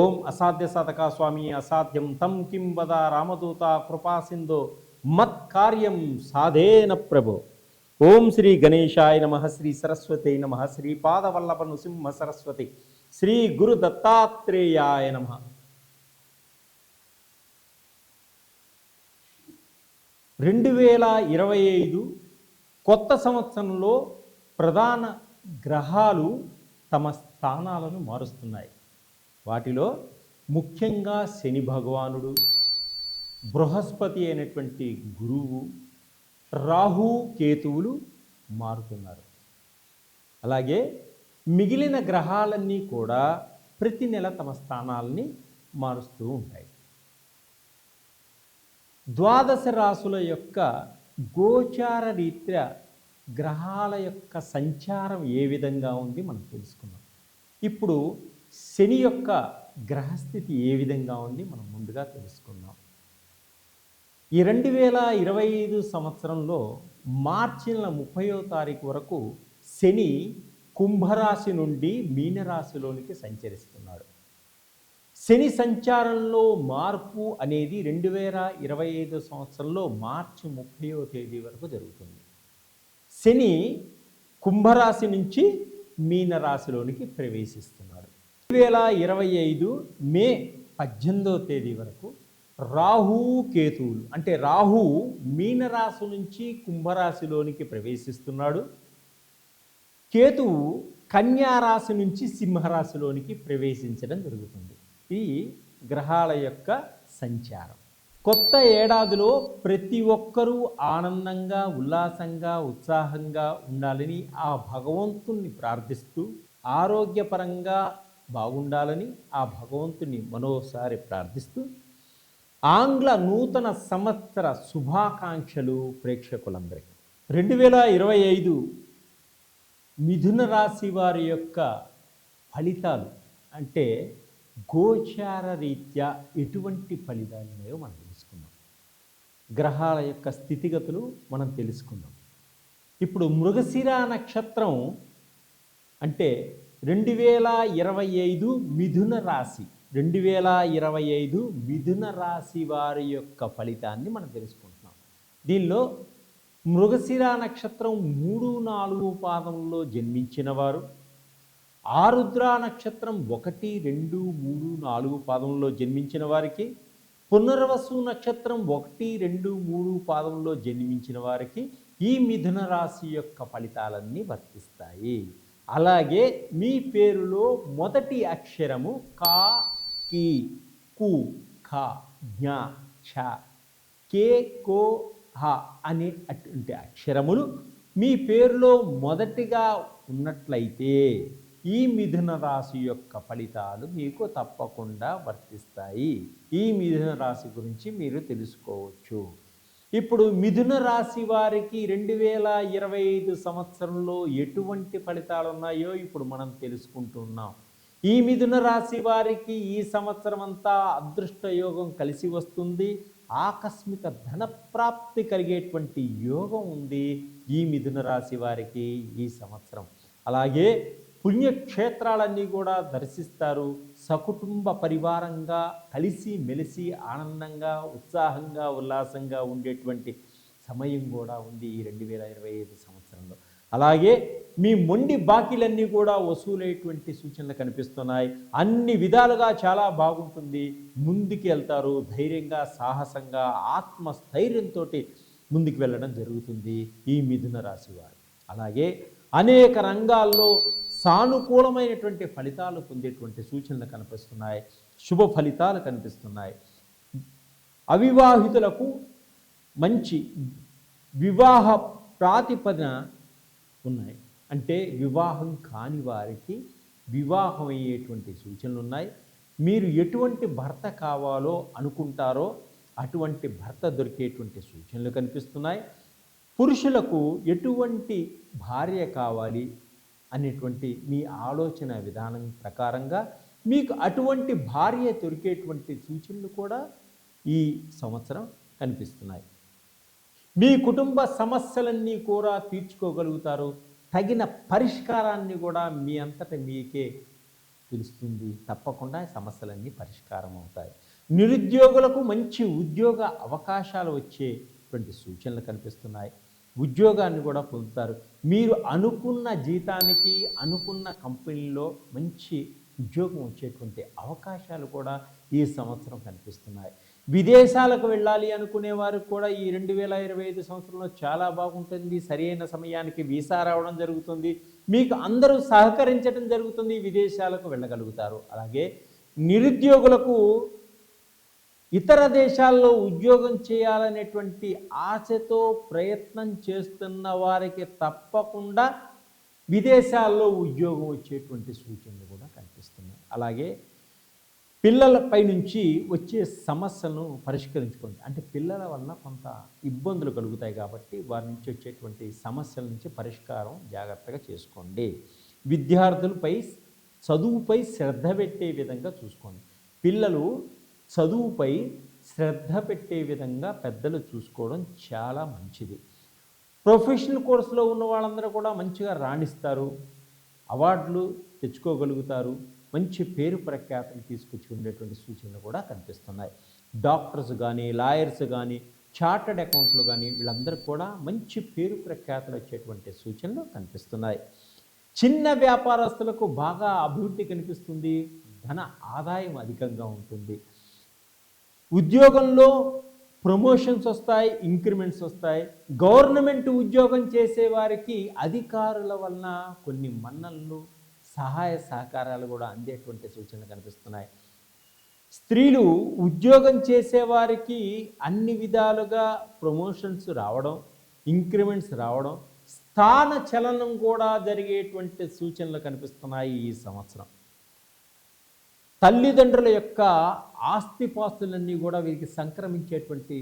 ఓం అసాధ్య సాధక స్వామి అసాధ్యం తం కిం వద రామదూత కృపా సింధో. మత్ కార్యం సాధేన ప్రభు. ఓం శ్రీ గణేశాయ నమ శ్రీ సరస్వతి నమ శ్రీ పాదవల్లభ నృసింహ సరస్వతి శ్రీ గురు దత్తాత్రేయాయ నమ. రెండు వేల ఇరవై ఐదు కొత్త సంవత్సరంలో ప్రధాన గ్రహాలు తమ స్థానాలను మారుస్తున్నాయి. వాటిలో ముఖ్యంగా శని భగవానుడు బృహస్పతి అయినటువంటి గురువు రాహు కేతువులు మారుతున్నారు. అలాగే మిగిలిన గ్రహాలన్నీ కూడా ప్రతి నెల తమ స్థానాలని మారుస్తూ ఉంటాయి. ద్వాదశ రాసుల యొక్క గోచార రీత్యా గ్రహాల యొక్క సంచారం ఏ విధంగా ఉంది మనం తెలుసుకున్నాం ఇప్పుడు శని యొక్క గ్రహస్థితి ఏ విధంగా ఉంది మనం ముందుగా తెలుసుకుందాం. ఈ రెండు వేల ఇరవై ఐదు సంవత్సరంలో మార్చి నెల ముప్పయో తారీఖు వరకు శని కుంభరాశి నుండి మీనరాశిలోనికి సంచరిస్తున్నాడు. శని సంచారంలో మార్పు అనేది రెండు వేల ఇరవై ఐదు సంవత్సరంలో మార్చి ముప్పయో తేదీ వరకు జరుగుతుంది. శని కుంభరాశి నుంచి మీనరాశిలోనికి ప్రవేశిస్తున్నాడు. వేల ఇరవై ఐదు మే పద్దెనిమిదవ తేదీ వరకు రాహు కేతువులు అంటే రాహు మీనరాశి నుంచి కుంభరాశిలోనికి ప్రవేశిస్తున్నాడు. కేతువు కన్యారాశి నుంచి సింహరాశిలోనికి ప్రవేశించడం జరుగుతుంది. ఈ గ్రహాల యొక్క సంచారం. కొత్త ఏడాదిలో ప్రతి ఒక్కరూ ఆనందంగా ఉల్లాసంగా ఉత్సాహంగా ఉండాలని ఆ భగవంతుణ్ణి ప్రార్థిస్తూ ఆరోగ్యపరంగా బాగుండాలని ఆ భగవంతుని మరోసారి ప్రార్థిస్తూ ఆంగ్ల నూతన సంవత్సర శుభాకాంక్షలు ప్రేక్షకులందరికీ. రెండు వేల ఇరవై ఐదు మిథున రాశి వారి యొక్క ఫలితాలు అంటే గోచార రీత్యా ఎటువంటి ఫలితాలు ఉన్నాయో మనం తెలుసుకుందాం. గ్రహాల యొక్క స్థితిగతులు మనం తెలుసుకుందాం. ఇప్పుడు మృగశిర నక్షత్రం అంటే రెండు వేల ఇరవై ఐదు మిథున రాశి. రెండు వేల ఇరవై ఐదు మిథున రాశి వారి యొక్క ఫలితాన్ని మనం తెలుసుకుంటున్నాం. దీనిలో మృగశిర నక్షత్రం మూడు నాలుగు పాదంలో జన్మించిన వారు ఆరుద్ర నక్షత్రం ఒకటి రెండు మూడు నాలుగు పాదంలో జన్మించిన వారికి పునర్వసు నక్షత్రం ఒకటి రెండు మూడు పాదంలో జన్మించిన వారికి ఈ మిథున రాశి యొక్క ఫలితాలన్నీ వర్తిస్తాయి. అలాగే మీ పేరులో మొదటి అక్షరము కా కి కు ఖ జ్ఞ ఛ కే కో హ అనే అటువంటి అక్షరములు మీ పేరులో మొదటిగా ఉన్నట్లయితే ఈ మిథున రాశి యొక్క ఫలితాలు మీకు తప్పకుండా వర్తిస్తాయి. ఈ మిథున రాశి గురించి మీరు తెలుసుకోవచ్చు. ఇప్పుడు మిథున రాశి వారికి రెండు వేల ఇరవై ఐదు సంవత్సరంలో ఎటువంటి ఫలితాలు ఉన్నాయో ఇప్పుడు మనం తెలుసుకుంటున్నాం. ఈ మిథున రాశి వారికి ఈ సంవత్సరం అంతా అదృష్ట యోగం కలిసి వస్తుంది. ఆకస్మిక ధనప్రాప్తి కలిగేటువంటి యోగం ఉంది ఈ మిథున రాశి వారికి ఈ సంవత్సరం. అలాగే పుణ్యక్షేత్రాలన్నీ కూడా దర్శిస్తారు. సకుటుంబ పరివారంగా కలిసి మెలిసి ఆనందంగా ఉత్సాహంగా ఉల్లాసంగా ఉండేటువంటి సమయం కూడా ఉంది ఈ రెండు వేల ఇరవై ఐదు సంవత్సరంలో. అలాగే మీ మొండి బాకీలన్నీ కూడా వసూలయ్యేటువంటి సూచనలు కనిపిస్తున్నాయి. అన్ని విధాలుగా చాలా బాగుంటుంది. ముందుకు వెళ్తారు. ధైర్యంగా సాహసంగా ఆత్మస్థైర్యంతో ముందుకు వెళ్ళడం జరుగుతుంది ఈ మిథున రాశి వారు. అలాగే అనేక రంగాల్లో సానుకూలమైనటువంటి ఫలితాలు పొందేటువంటి సూచనలు కనిపిస్తున్నాయి. శుభ ఫలితాలు కనిపిస్తున్నాయి. అవివాహితులకు మంచి వివాహ ప్రాతిపదన ఉన్నాయి. అంటే వివాహం కాని వారికి వివాహం అయ్యేటువంటి సూచనలు ఉన్నాయి. మీరు ఎటువంటి భర్త కావాలో అనుకుంటారో అటువంటి భర్త దొరికేటువంటి సూచనలు కనిపిస్తున్నాయి. పురుషులకు ఎటువంటి భార్య కావాలి అనేటువంటి మీ ఆలోచన విధానం ప్రకారంగా మీకు అటువంటి భార్య దొరికేటువంటి సూచనలు కూడా ఈ సంవత్సరం కనిపిస్తున్నాయి. మీ కుటుంబ సమస్యలన్నీ కూడా తీర్చుకోగలుగుతారు. తగిన పరిష్కారాన్ని కూడా మీ అంతట మీకే తెలుస్తుంది. తప్పకుండా సమస్యలన్నీ పరిష్కారం అవుతాయి. నిరుద్యోగులకు మంచి ఉద్యోగ అవకాశాలు వచ్చేటువంటి సూచనలు కనిపిస్తున్నాయి. ఉద్యోగాన్ని కూడా పొందుతారు. మీరు అనుకున్న జీతానికి అనుకున్న కంపెనీలో మంచి ఉద్యోగం వచ్చేటువంటి అవకాశాలు కూడా ఈ సంవత్సరం కనిపిస్తున్నాయి. విదేశాలకు వెళ్ళాలి అనుకునే వారికి కూడా ఈ రెండు వేల ఇరవై ఐదు సంవత్సరంలో చాలా బాగుంటుంది. సరైన సమయానికి వీసా రావడం జరుగుతుంది. మీకు అందరూ సహకరించడం జరుగుతుంది. విదేశాలకు వెళ్ళగలుగుతారు. అలాగే నిరుద్యోగులకు ఇతర దేశాల్లో ఉద్యోగం చేయాలనేటువంటి ఆశతో ప్రయత్నం చేస్తున్న వారికి తప్పకుండా విదేశాల్లో ఉద్యోగం వచ్చేటువంటి సూచనలు కూడా కనిపిస్తున్నాయి. అలాగే పిల్లలపై నుంచి వచ్చే సమస్యలను పరిష్కరించుకోండి. అంటే పిల్లల వలన కొంత ఇబ్బందులు కలుగుతాయి కాబట్టి వారి నుంచి వచ్చేటువంటి సమస్యల నుంచి పరిష్కారం జాగ్రత్తగా చేసుకోండి. విద్యార్థులపై చదువుపై శ్రద్ధ పెట్టే విధంగా చూసుకోండి. పిల్లలు చదువుపై శ్రద్ధ పెట్టే విధంగా పెద్దలు చూసుకోవడం చాలా మంచిది. ప్రొఫెషనల్ కోర్సులో ఉన్న వాళ్ళందరూ కూడా మంచిగా రాణిస్తారు. అవార్డులు తెచ్చుకోగలుగుతారు. మంచి పేరు ప్రఖ్యాతలు తీసుకొచ్చి ఉండేటువంటి సూచనలు కూడా కనిపిస్తున్నాయి. డాక్టర్స్ కానీ లాయర్స్ కానీ చార్టర్డ్ అకౌంట్లు కానీ వీళ్ళందరూ కూడా మంచి పేరు ప్రఖ్యాతలు వచ్చేటువంటి సూచనలు కనిపిస్తున్నాయి. చిన్న వ్యాపారస్తులకు బాగా అభివృద్ధి కనిపిస్తుంది. ధన ఆదాయం అధికంగా ఉంటుంది. ఉద్యోగంలో ప్రమోషన్స్ వస్తాయి ఇంక్రిమెంట్స్ వస్తాయి. గవర్నమెంట్ ఉద్యోగం చేసే వారికి అధికారుల వలన కొన్ని మన్నలు సహాయ సహకారాలు కూడా అందేటువంటి సూచనలు కనిపిస్తున్నాయి. స్త్రీలు ఉద్యోగం చేసేవారికి అన్ని విధాలుగా ప్రమోషన్స్ రావడం ఇంక్రిమెంట్స్ రావడం స్థాన చలనం కూడా జరిగేటువంటి సూచనలు కనిపిస్తున్నాయి ఈ సంవత్సరం. తల్లిదండ్రుల యొక్క ఆస్తిపాస్తులన్నీ కూడా వీరికి సంక్రమించేటువంటి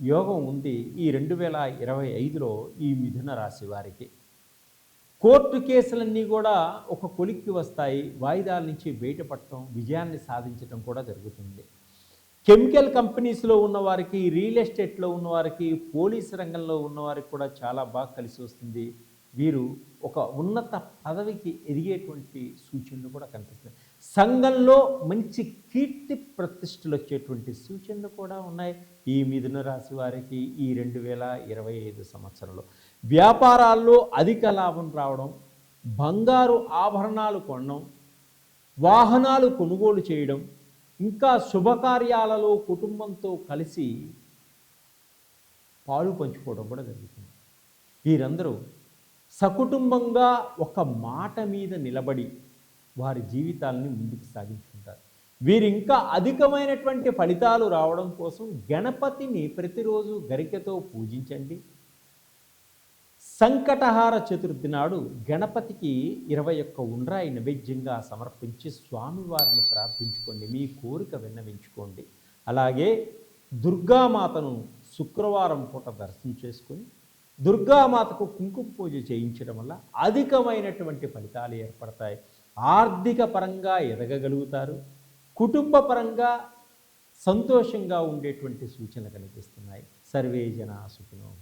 యోగం ఉంది ఈ రెండు వేల ఇరవై ఐదులో ఈ మిథున రాశి వారికి. కోర్టు కేసులన్నీ కూడా ఒక కొలిక్కి వస్తాయి వాయిదాల నుంచి బయటపడటం విజయాన్ని సాధించడం కూడా జరుగుతుంది. కెమికల్ కంపెనీస్లో ఉన్నవారికి రియల్ ఎస్టేట్లో ఉన్నవారికి పోలీస్ రంగంలో ఉన్నవారికి కూడా చాలా బాగా కలిసి వస్తుంది. వీరు ఒక ఉన్నత పదవికి ఎదిగేటువంటి సూచనలు కూడా కనిపిస్తుంది సంఘంలో మంచి కీర్తి ప్రతిష్టలు వచ్చేటువంటి సూచనలు కూడా ఉన్నాయి. ఈ మిథున రాశి వారికి ఈ రెండు వేల ఇరవై ఐదు సంవత్సరంలో. వ్యాపారాల్లో అధిక లాభం రావడం బంగారు ఆభరణాలు కొనడం వాహనాలు కొనుగోలు చేయడం ఇంకా శుభకార్యాలలో కుటుంబంతో కలిసి పాలు పంచుకోవడం కూడా జరుగుతుంది. వీరందరూ సకుటుంబంగా ఒక మాట మీద నిలబడి వారి జీవితాలని ముందుకు సాగించుకుంటారు. వీరు ఇంకా అధికమైనటువంటి ఫలితాలు రావడం కోసం గణపతిని ప్రతిరోజు గరికెతో పూజించండి. సంకటహార చతుర్థి నాడు గణపతికి ఇరవై ఒక్క ఉండ్రాయి నైవేద్యంగా సమర్పించి స్వామివారిని ప్రార్థించుకోండి. మీ కోరిక విన్నవించుకోండి. అలాగే దుర్గామాతను శుక్రవారం పూట దర్శనం చేసుకొని దుర్గామాతకు కుంకుమ పూజ చేయించడం వల్ల అధికమైనటువంటి ఫలితాలు ఏర్పడతాయి. ఆర్థిక పరంగా ఎదగగలుగుతారు కుటుంబ పరంగా సంతోషంగా ఉండేటువంటి సూచనలు కనిపిస్తున్నాయి. సర్వే జన సుఖినో